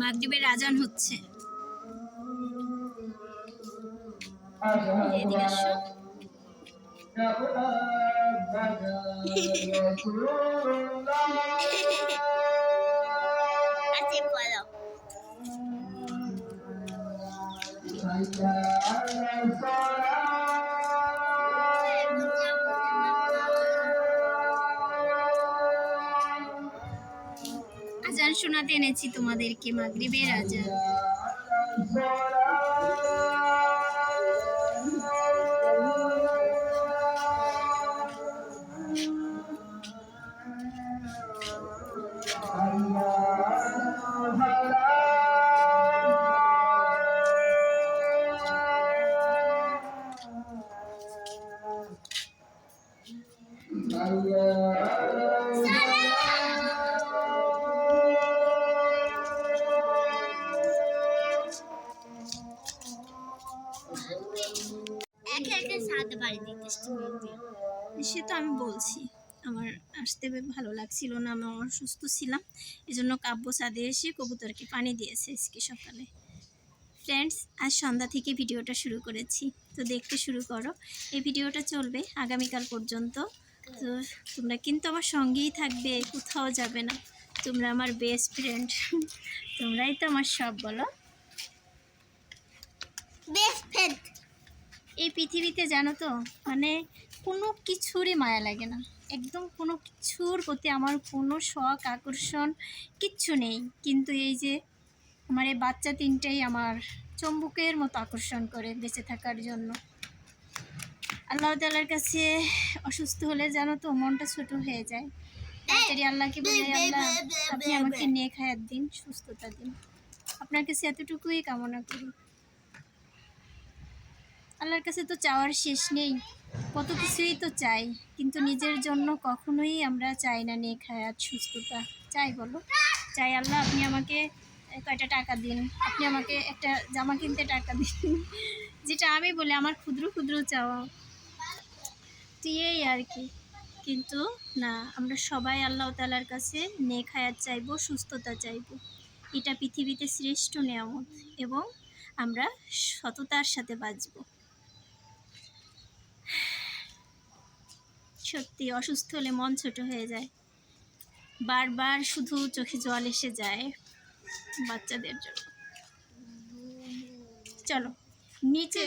মাগরিবের আজান হচ্ছে। বলো আজান শোনাতে এনেছি তোমাদেরকে মাগরিবের আজান। দিতে সে তো আমি বলছি, আমার আসতে ভালো লাগছিল না, আমি অসুস্থ ছিলাম। এই জন্য কাব্য সাদে এসে কবুতরকে পানি দিয়েছে আজকে সকালে। ফ্রেন্ডস আজ সন্ধ্যা থেকে ভিডিওটা শুরু করেছি। তো দেখতে শুরু করো। এই ভিডিওটা চলবে আগামীকাল পর্যন্ত। তো তোমরা কিন্তু আমার সঙ্গেই থাকবে, কোথাও যাবে না। তোমরা আমার বেস্ট ফ্রেন্ড তোমরাই তো আমার সব বলো। এই পৃথিবীতে জানো তো মানে কোনো কিছুরই মায়া লাগে না। একদম কোনো কিছুর প্রতি আমার কোনো শখ আকর্ষণ কিচ্ছু নেই। কিন্তু এই যে আমার এই বাচ্চা তিনটেই আমার চম্বুকের মতো আকর্ষণ করে বেঁচে থাকার জন্য। আল্লাহ তালার কাছে অসুস্থ হলে জানো তো মনটা ছোট হয়ে যায়। তাড়াতাড়ি আল্লাহকে বলে আল্লাহ আপনি আমাকে নেক হায়াত দিন সুস্থতা দিন। আপনার কাছে এতটুকুই কামনা করি। আল্লাহর কাছে তো চাওয়ার শেষ নেই। কত কিছুই তো চাই, কিন্তু নিজের জন্য কখনোই আমরা চাই না নেক হায়াত, সুস্থতা। চাই বলো। চাই আল্লাহ, আপনি আমাকে কয়টা টাকা দিন। আপনি আমাকে একটা জামা কিনতে টাকা দিন। যেটা আমি বলি, আমার ক্ষুদ্র ক্ষুদ্র চাওয়া। এই আর কি। কিন্তু না, আমরা সবাই আল্লাহ তালার কাছে নেক হায়াত চাইব, সুস্থতা চাইব। এটা পৃথিবীতে শ্রেষ্ঠ নিয়ামত এবং আমরা সততার সাথে বাঁচবো। সত্যি অসুস্থ হলে মন ছোট হয়ে যায়। বারবার শুধু চোখে জল এসে যায় বাচ্চাদের জন্য। চলো নিচে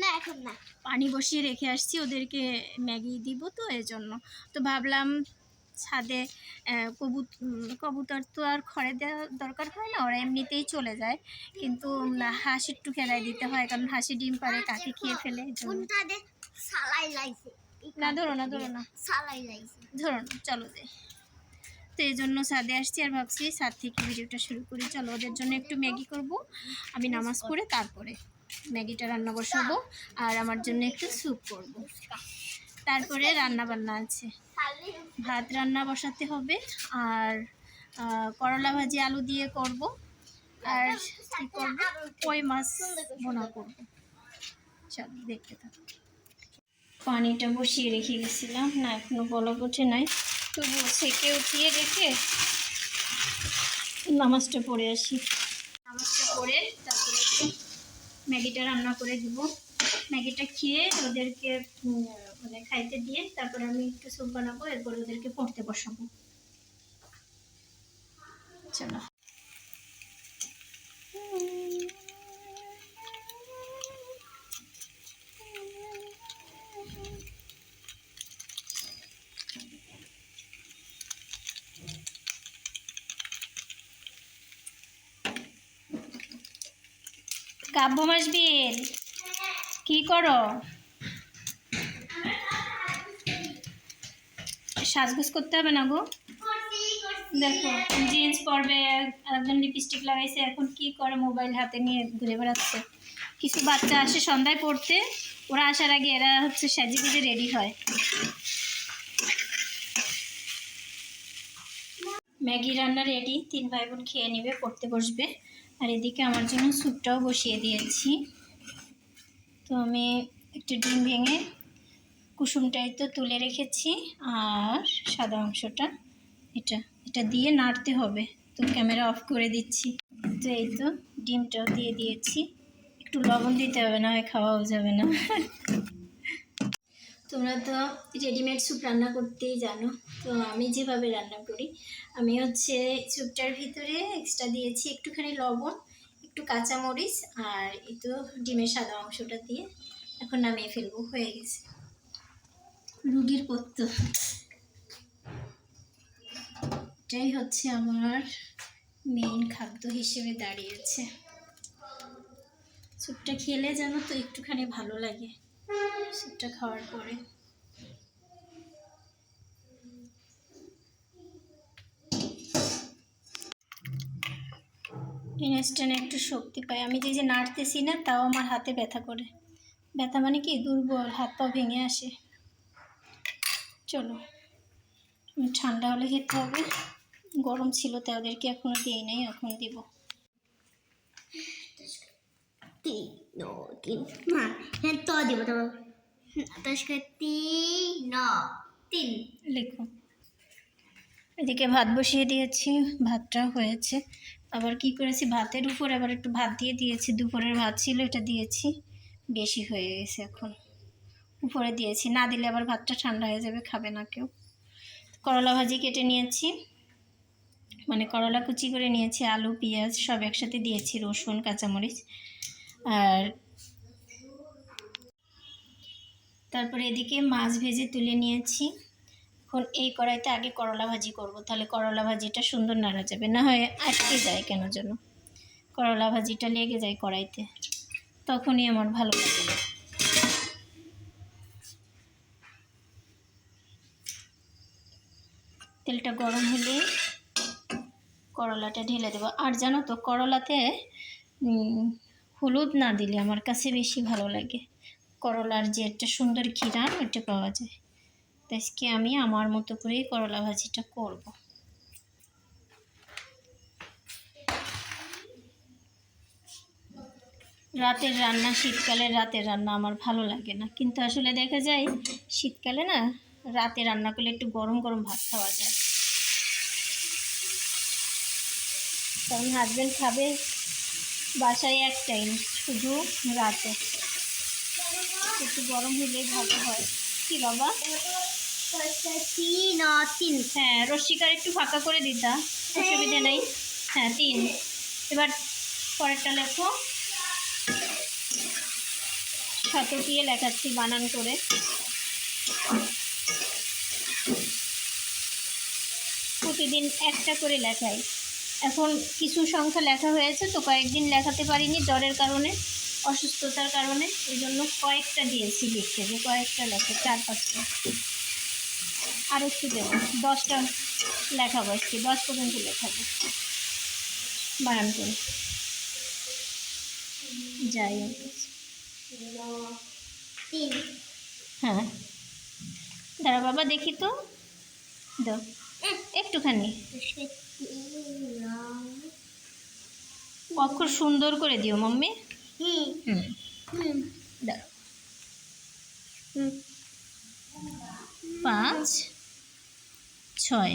না এখন না। পানি বসিয়ে রেখে আসছি ওদেরকে ম্যাগি দিব তো এই জন্য তো ভাবলাম ছাদে আহ, কবু উম, কবুতর তো আর খড়ে দেওয়া দরকার হয় না ওরা এমনিতেই চলে যায়। কিন্তু উম, হাঁস একটু খেলায় দিতে হয় কারণ হাসি ডিম পারে কাকে খেয়ে ফেলে সালাই লাইছে না ধরো না ধরো না। ধরো না চলো যাই তো এই জন্য ছাদে আসছি আর ভাবছি ছাদ থেকে ভিডিওটা শুরু করি। চলো ওদের জন্য একটু ম্যাগি করব। আমি নামাজ পড়ে তারপরে ম্যাগিটা রান্না বসাবো আর আমার জন্য একটু স্যুপ করব। তারপরে রান্না বান্না আছে। ভাত রান্না বসাতে হবে আর করলা ভাজি আলু দিয়ে করব। আর কি করব? কই মাছ বোনা করব? চলো দেখতে থাকো। পানিটা বসিয়ে রেখে গেছিলাম। না, এখনও বলক ওঠে নাই। তবুও সেকে উঠিয়ে রেখে নামাজটা পড়ে আসি। নামাজটা পড়ে তারপরে একটু ম্যাগিটা রান্না করে দিব। ম্যাগিটা খেয়ে ওদেরকে মানে খাইতে দিয়ে তারপর আমি একটু স্যুপ বানাবো, এরপর ওদেরকে পড়তে বসাবো। চলো। কাব্য মাসবিল? কি করো? সাজগোজ করতে হবে না গো? দেখো জিন্স পরবে একজন লিপস্টিক লাগাইছে, এখন কি করে মোবাইল হাতে নিয়ে ঘুরে বেড়াচ্ছে? কিছু বাচ্চা আসে সন্ধ্যায় পড়তে, ওরা আসার আগে এরা হচ্ছে সাজে গুজে রেডি হয়। ম্যাগি রান্না রেডি তিন ভাই বোন খেয়ে নেবে, পড়তে বসবে। আর এদিকে আমার জন্য স্যুপটাও বসিয়ে দিয়েছি। তো আমি একটু ডিম ভেঙে কুসুমটাই তো তুলে রেখেছি, আর সাদা অংশটা এটা এটা দিয়ে নাড়তে হবে। তো ক্যামেরা অফ করে দিচ্ছি। তো এই তো ডিমটাও দিয়ে দিয়েছি। একটু লবণ দিতে হবে, না হয় খাওয়াও যাবে না। তোমরা তো রেডিমেড স্যুপ রান্না করতেই জানো। তো আমি যেভাবে রান্না করি, আমি হচ্ছে স্যুপটার ভিতরে এক্সট্রা দিয়েছি একটুখানি লবণ, একটু কাঁচামরিচ আর তো ডিমের সাদা অংশটা দিয়ে এখন নামিয়ে ফেলব, হয়ে গেছে। রুগীর পত্য এটাই হচ্ছে আমার মেইন খাদ্য হিসেবে দাঁড়িয়েছে। স্যুপটা খেলে জানো তো একটুখানি ভালো লাগে। স্যুপটা খাওয়ার পরে ইনস্ট্যান্ট একটু শক্তি পাই আমি যে যে নাড়তেছি না তাও আমার হাতে ব্যথা করে ব্যথা মানে কি দুর্বল হাত পা ভেঙে আসে চলো ঠান্ডা হলে খেতে হবে গরম ছিল তো ওদেরকে এখনও দিই নাই এখন দিব তিন তিন না হ্যাঁ তো দিব তো আটাশকে তিন তিন। লিখো। এদিকে ভাত বসিয়ে দিয়েছি, ভাতটা হয়েছে। আবার কি করেছি? ভাতের উপর আবার একটু ভাত দিয়ে দিয়েছি। দুপুরের ভাত ছিল, এটা দিয়েছি। বেশি হয়ে গেছে এখন। উপরে দিয়েছি। না দিলে আবার ভাতটা ঠান্ডা হয়ে যাবে, খাবে না কেউ। করলা ভাজি কেটে নিয়েছি। মানে করলা কুচি করে নিয়েছি, আলু, পেঁয়াজ সব একসাথে দিয়েছি, রসুন, কাঁচামরিচ। আর তারপরে এদিকে মাছ ভেজে তুলে নিয়েছি। এখন এই কড়াইতে আগে করলা ভাজি করব, তাহলে করলা ভাজিটা সুন্দর নাড়া যাবে, না হয় আটকে যায় কেন যেন। করলা ভাজিটা লেগে যায় কড়াইতে, তখনই আমার ভালো লাগে। তেলটা গরম হলে করলাটা ঢেলে দেবো। আর জানো তো, করলাতে হলুদ না দিলে আমার কাছে বেশি ভালো লাগে। করলার যে একটা সুন্দর ঘিরান, ওইটা পাওয়া যায়। তো আজকে আমি আমার মতো করেই করলা ভাজিটা করব। রাতের রান্না, শীতকালে রাতের রান্না আমার ভালো লাগে না। কিন্তু আসলে দেখা যায়, শীতকালে না, রাতে রান্না করলে একটু গরম গরম ভাত খাওয়া যায়। কারণ হাজব্যান্ড খাবে, বাসায় এক টাইম শুধু রাতে। একটু গরম হলে ভালো হয়। কি বাবা? তিন তিন। হ্যাঁ রশ্মিকার একটু ফাঁকা করে দিতা অসুবিধা নেই। হ্যাঁ তিন। এবার পরেরটা লেখো। শতকিয়ে লেখাচ্ছি বানান করে। প্রতিদিন একটা করে লেখাই। এখন কিছু সংখ্যা লেখা হয়েছে তো কয়েকদিন লেখাতে পারিনি জ্বরের কারণে। অসুস্থতার কারণে এই জন্য কয়েকটা দিয়েছি লিখতে যে কয়েকটা লেখো চার পাঁচটা। আর একটু দেবো দশটা লেখাবো আজকে দশ পর্যন্ত লেখাবো বানান করে যাই হোক। হ্যাঁ। দাঁড়া বাবা দেখি তো। দাও। একটুখানি। অক্ষর সুন্দর করে দিও মাম্মি। হুম। হুম। দাঁড়াও পাঁচ, ছয়,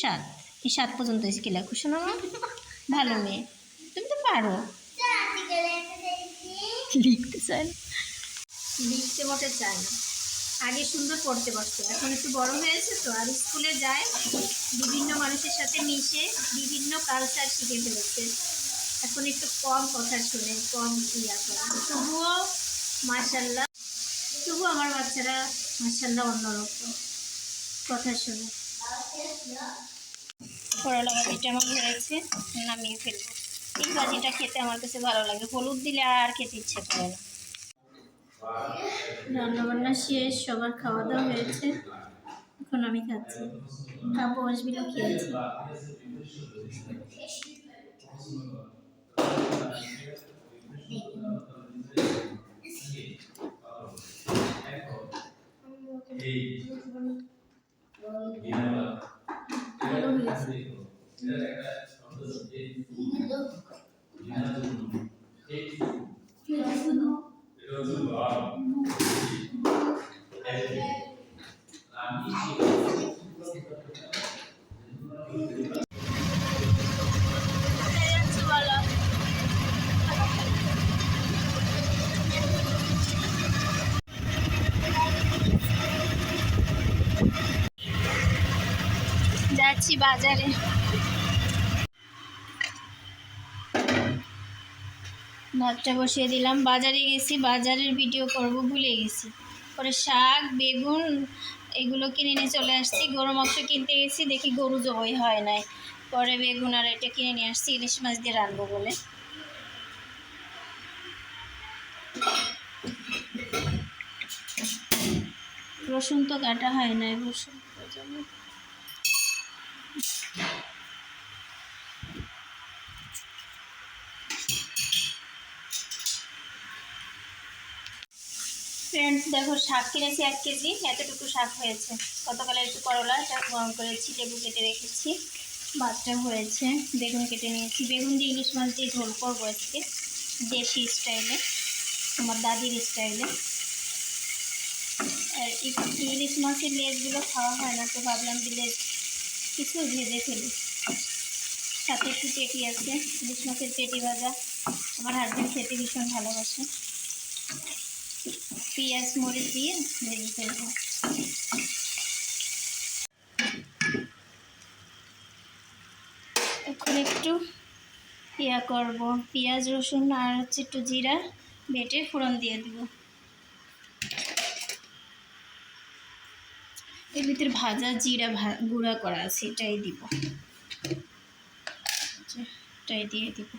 সাত। এই সাত পর্যন্ত কি লেখো শোনো ভালো মেয়ে। তুমি তো পারো। লিখতে না। লিখতে মোটে চায় না। আগে সুন্দর পড়তে পারতো এখন একটু বড় হয়েছে তো, আর স্কুলে যায়। বিভিন্ন মানুষের সাথে মিশে বিভিন্ন কালচার শিখে ফেলেছে। এখন একটু কম কথা শুনে কম ইয়া করে। তবুও মার্শাল্লাহ তবুও আমার বাচ্চারা মার্শাল্লাহ অন্যরকম কথা শুনে। করলা ভাজিটা আমার হয়েছে নামিয়ে ফেলব। এই ভাজিটা খেতে আমার কাছে ভালো লাগে হলুদ দিলে আর খেতে ইচ্ছে করে না। রান্নাবান্না শেষ সবার খাওয়া দাওয়া হয়েছে। এখন আমি খাচ্ছি। খাব আসবিল খেয়েছি। 私は。যাচ্ছি বাজারে। ভাতটা বসিয়ে দিলাম। বাজারে গেছি, বাজারের ভিডিও করব, ভুলে গেছি। পরে শাক, বেগুন এগুলো কিনে নিয়ে চলে আসছি। গরু মাংস কিনতে গেছি, দেখি গরু জবাই হয় নাই। পরে বেগুন আর এটা কিনে নিয়ে আসছি, ইলিশ মাছ দিয়ে রানবো বলে। রসুন তো কাটা হয় নাই, রসুন ফ্রেন্ডস দেখো, শাক কিনেছি এক কেজি, এতটুকু শাক হয়েছে। গতকালের একটু করলা গরম করেছি, লেবু কেটে রেখেছি, ভাতটা হয়েছে। বেগুন কেটে নিয়েছি। বেগুন দিয়ে ইলিশ মাছ দিয়ে ঝোল করব আজকে, দেশি স্টাইলে, আমার দাদির স্টাইলে। আর ইলিশ মাছের লেজগুলো খাওয়া হয় না, তো ভাবলাম যে লেজ কিছু ভেজে ফেলি। সাথে একটু পেটি আছে, ইলিশ মাছের পেটি ভাজা। আমার হাজব্যান্ড খেতে ভীষণ ভালোবাসে। পেঁয়াজ মরিচ দিয়ে ভেজে ফেলব এখন একটু ইয়া করব পেঁয়াজ রসুন আর হচ্ছে একটু জিরা বেটে ফোড়ন দিয়ে দেবো এর ভিতরে ভাজা জিরা গুঁড়া করা আছে এটাই দিব এটাই দিয়ে দিব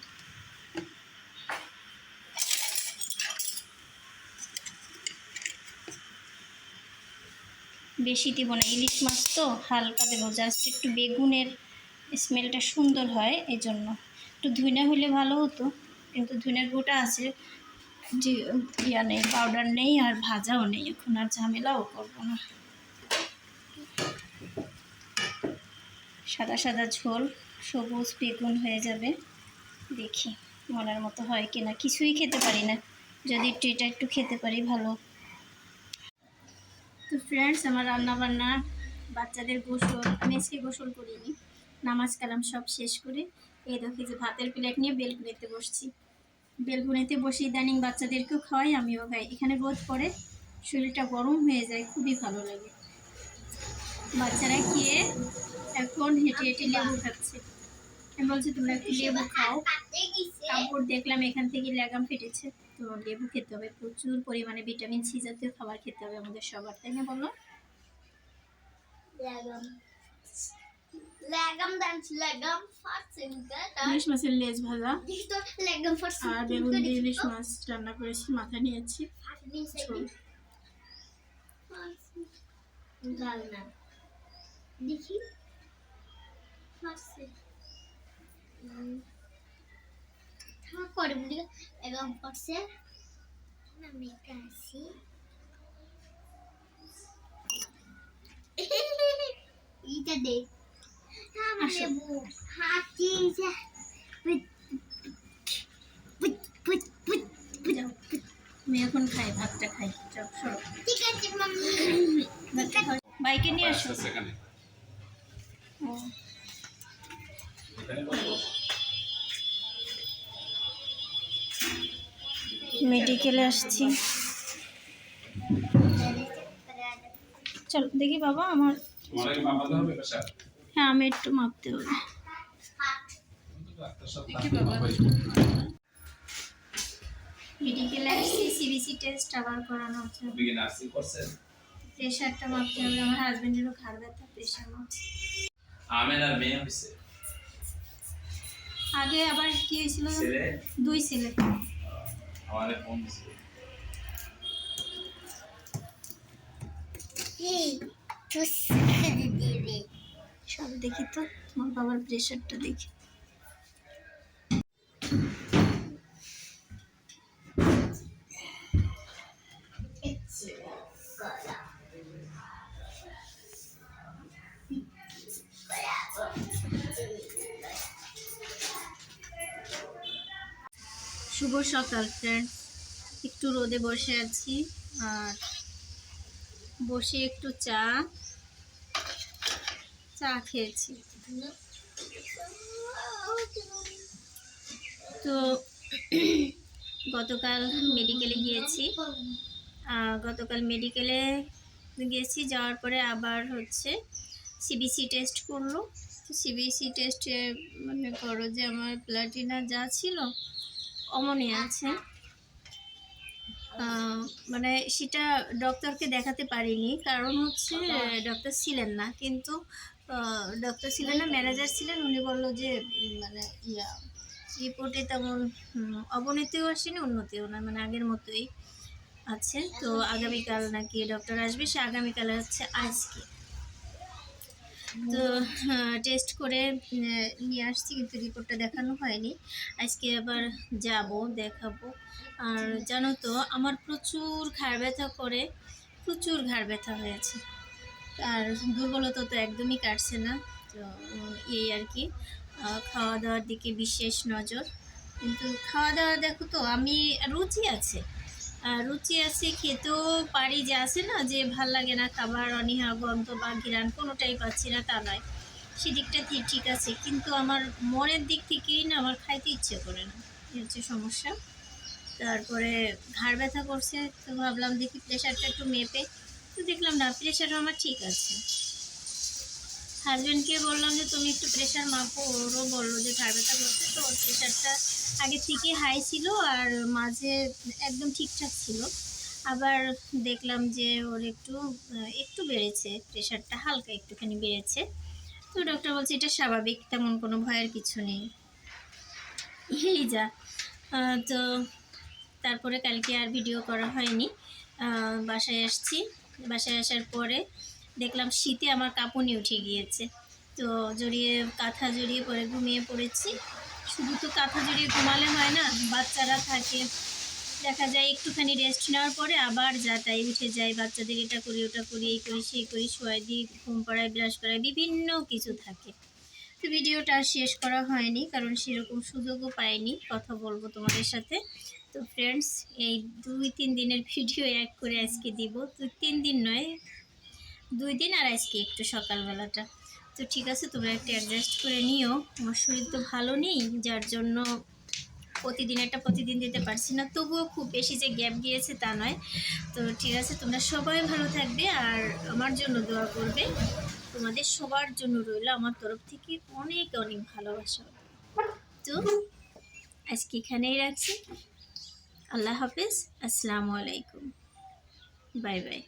বেশি দিব না। ইলিশ মাছ তো হালকা দেবো জাস্ট একটু বেগুনের স্মেলটা সুন্দর হয় এই জন্য একটু ধুইনা হলে ভালো হতো, কিন্তু ধুনের গুঁটা আছে, যে, ইয়া নেই পাউডার নেই আর ভাজাও নেই। এখন আর ঝামেলাও করব না। সাদা সাদা ঝোল, সবুজ বেগুন হয়ে যাবে। দেখি মনের মতো হয় কিনা। কিছুই খেতে পারি না। যদি একটু এটা একটু খেতে পারি, ভালো। তো ফ্রেন্ডস আমার রান্না বান্না বাচ্চাদের গোসল আমি আজকে গোসল করিনি নামাজ কালাম সব শেষ করে এই দেখি যে ভাতের প্লেট নিয়ে বেলকুনিতে বসছি। বেলকুনিতে বসে ইদানিং বাচ্চাদেরকেও খাওয়াই, আমিও খাই। এখানে রোদ পড়ে, শরীরটা গরম হয়ে যায়, খুবই ভালো লাগে। বাচ্চারা খেয়ে এখন হেঁটে হেঁটে লেবু খাচ্ছে। আমি বলছি, তোমরা একটু লেবু খাও। কাপড় দেখলাম এখান থেকে লাগাম ফেটেছে। তো লেবু খেতে হবে প্রচুর পরিমাণে ভিটামিন সি জাতীয় খাবার খেতে হবে আমাদের সবার তাই না বলো? ইলিশ মাছের লেজ ভাজা। Dito legam আর farsinga. বেগুন দিয়ে ইলিশ মাছ রান্না করেছি মাথা নিয়েছি। দেখি। করে বলি এবং ফার্সে আমি কাশি এইটা দে। হাতি যা। আমি এখন খাই ভাতটা খাই। ঠিক আছে। বাইকে নিয়ে আসো। সেখানে। ও, মেডিকেলে আসছি। চলো দেখি বাবা আমার হ্যাঁ আমি একটু মাপতে হবে। মেডিকেলে আসছি সিবিসি টেস্ট আবার করানো হচ্ছে। প্রেশারটা মাপতে হবে আমার হাজবেন্ডেরও ঘাড় ব্যথা প্রেশার মাপছে। আমেন আর মেয়ে হয়েছে আগে আবার কি হয়েছিল? দুই ছেলে। আমার फोन से সব দেখি তো তোমার বাবার প্রেশারটা দেখি। শুভ সকাল ফ্রেন্ড একটু রোদে বসে আছি, আর বসে একটু চা চা খেয়েছি। তো গতকাল মেডিকেলে গিয়েছি। গতকাল মেডিকেলে গিয়েছি, যাওয়ার পরে আবার হচ্ছে সিবিসি টেস্ট করল। সিবিসি টেস্টে মনে করো যে আমার প্লাটিনা যা ছিল অমনই আছে। মানে সেটা ডক্টরকে দেখাতে পারিনি কারণ হচ্ছে ডক্টর ছিলেন না। কিন্তু ডক্টর ছিলেন না ম্যানেজার ছিলেন উনি বলল যে মানে ইয়া রিপোর্টে তেমন অবনতিও আসেনি উন্নতিও না মানে আগের মতোই আছে। তো আগামীকাল নাকি ডক্টর আসবে সে আগামীকাল হচ্ছে আজকে। তো টেস্ট করে নিয়ে আসছি কিন্তু রিপোর্টটা দেখানো হয়নি। আজকে আবার যাব, দেখাবো। আর জানো তো, আমার প্রচুর ঘাড় ব্যথা করে, প্রচুর ঘাড় ব্যথা হয়েছে। আর দুর্বলতা তো একদমই কাটছে না, তো এই আর কি। খাওয়া দাওয়ার দিকে বিশেষ নজর। কিন্তু খাওয়া দাওয়া দেখো তো, আমি রুচি আছে। রুচি আছে, খেতেও পারি যে আছে না, যে ভালো লাগে না, খাবার, অনীহা, গন্ধ বা ঘিরান কোনোটাই পাচ্ছি না, তা নয়। সেদিকটা ঠিক আছে। কিন্তু আমার মনের দিক থেকেই না, আমার খাইতে ইচ্ছে করে না। এই হচ্ছে সমস্যা। তারপরে ঘাড় ব্যথা করছে, তো ভাবলাম দেখি প্রেশারটা একটু মেপে। তো দেখলাম না প্রেশারও আমার ঠিক আছে। হাজব্যান্ডকে বললাম যে, তুমি একটু প্রেশার মাপো। ওরও বলল যে ঘাড় ব্যথা করছে তো। ওর প্রেশারটা আগে থেকে হাই ছিল আর মাঝে একদম ঠিকঠাক ছিল। আবার দেখলাম যে, ওর একটু একটু বেড়েছে প্রেশারটা হালকা একটুখানি বেড়েছে। তো ডক্টর বলছে, এটা স্বাভাবিক, তেমন কোনো ভয়ের কিছু নেই। এই যা। তো তারপরে কালকে আর ভিডিও করা হয়নি। বাসায় আসছি। বাসায় আসার পরে দেখলাম শীতে আমার কাঁপুনি উঠে গিয়েছে। তো জড়িয়ে, কাঁথা জড়িয়ে পরে ঘুমিয়ে পড়েছি। শুধু তো কাঁথা জড়িয়ে ঘুমালে হয় না, বাচ্চারা থাকে। দেখা যায় একটুখানি রেস্ট নেওয়ার পরে আবার যা তাই উঠে যায়। বাচ্চাদের এটা করি, ওটা করি, এই করি, সেই করি শোয়াই দিই, ঘুম পাড়ায়, ব্রাশ করায়, বিভিন্ন কিছু থাকে। তো ভিডিওটা শেষ করা হয়নি, কারণ সেরকম সুযোগও পাইনি, কথা বলব তোমাদের সাথে। তো ফ্রেন্ডস এই দুই তিন দিনের ভিডিও এক করে আজকে দিব। তো তিন দিন নয় দুই দিন আর আজকে একটু সকালবেলাটা। তো ঠিক আছে, তোমরা একটু অ্যাডজাস্ট করে নিও। আমার শরীর তো ভালো নেই, যার জন্য প্রতিদিন একটা প্রতিদিন দিতে পারছি না। তবুও খুব বেশি যে গ্যাপ গিয়েছে তা নয়। তো ঠিক আছে, তোমরা সবাই ভালো থাকবে আর আমার জন্য দোয়া করবে। তোমাদের সবার জন্য রইল আমার তরফ থেকে অনেক অনেক ভালোবাসা। তো আজকে এখানেই রাখছি। আল্লাহ হাফিজ। আসসালামু আলাইকুম। Bye bye.